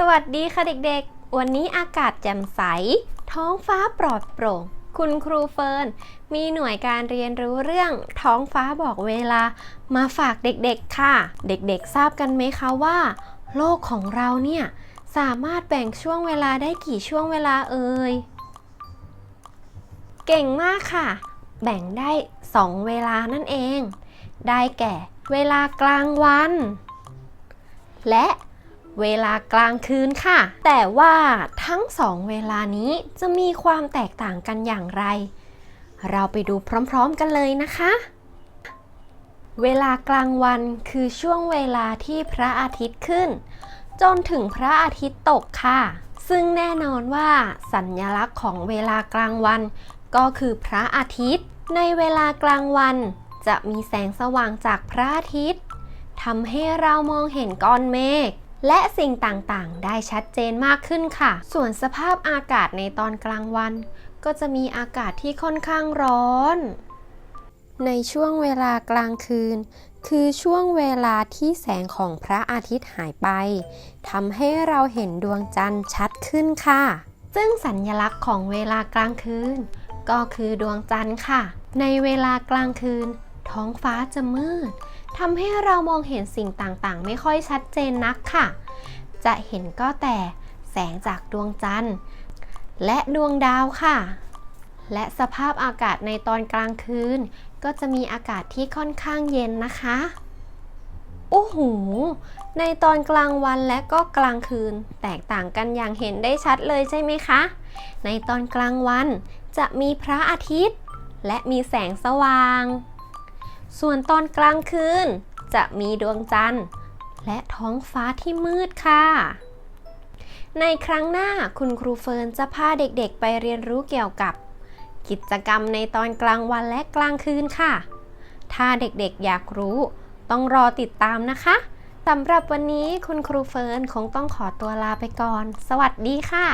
สวัสดีค่ะเด็กๆ วันนี้อากาศแจ่มใส ท้องฟ้าปลอดโปร่ง คุณครูเฟิร์น มีหน่วยการเรียนรู้เรื่องท้องฟ้าบอกเวลา มาฝากเด็กๆค่ะ เด็กๆทราบกันไหมคะว่า โลกของเราเนี่ย สามารถแบ่งช่วงเวลาได้กี่ช่วงเวลาเอ่ย เก่งมากค่ะ แบ่งได้ 2 เวลานั่นเอง ได้แก่ เวลากลางวัน และ เวลากลางคืนค่ะ แต่ว่าทั้งสองเวลานี้จะมีความแตกต่างกันอย่างไร เราไปดูพร้อมๆกันเลยนะคะ เวลากลางวันคือช่วงเวลาที่พระอาทิตย์ขึ้น จนถึงพระอาทิตย์ตกค่ะ ซึ่งแน่นอนว่าสัญลักษณ์ของเวลากลางวัน ก็คือพระอาทิตย์ ในเวลากลางวันจะมีแสงสว่างจากพระอาทิตย์ทำให้เรามองเห็นก้อนเมฆ และสิ่งต่างๆ ได้ชัดเจนมากขึ้นค่ะ ส่วนสภาพอากาศในตอนกลางวัน ก็จะมีอากาศที่ค่อนข้างร้อน ในช่วงเวลากลางคืน คือช่วงเวลาที่แสงของพระอาทิตย์หายไปทำให้เราเห็นดวงจันทร์ชัดขึ้นค่ะ ซึ่งสัญลักษณ์ของเวลากลางคืน ก็คือดวงจันทร์ค่ะ ในเวลากลางคืน ท้องฟ้าจะมืด ทำให้เรามองเห็นสิ่งต่างๆ ไม่ค่อยชัดเจนนักค่ะ จะเห็นก็แต่แสงจากดวงจันทร์ และดวงดาวค่ะ และสภาพอากาศในตอนกลางคืน ก็จะมีอากาศที่ค่อนข้างเย็นนะคะโอ้โห ในตอนกลางวันและก็กลางคืน แตกต่างกันอย่างเห็นได้ชัดเลยใช่ไหมคะ ในตอนกลางวันจะมีพระอาทิตย์ และมีแสงสว่าง ส่วนตอนกลางคืนจะมีดวงจันทร์ และท้องฟ้าที่มืดค่ะ ในครั้งหน้าคุณครูเฟิร์นจะพาเด็กๆไปเรียนรู้เกี่ยวกับ กิจกรรมในตอนกลางวันและกลางคืนค่ะ ถ้าเด็กๆอยากรู้ ต้องรอติดตามนะคะสำหรับวันนี้คุณครูเฟิร์นคงต้องขอตัวลาไปก่อน สวัสดีค่ะ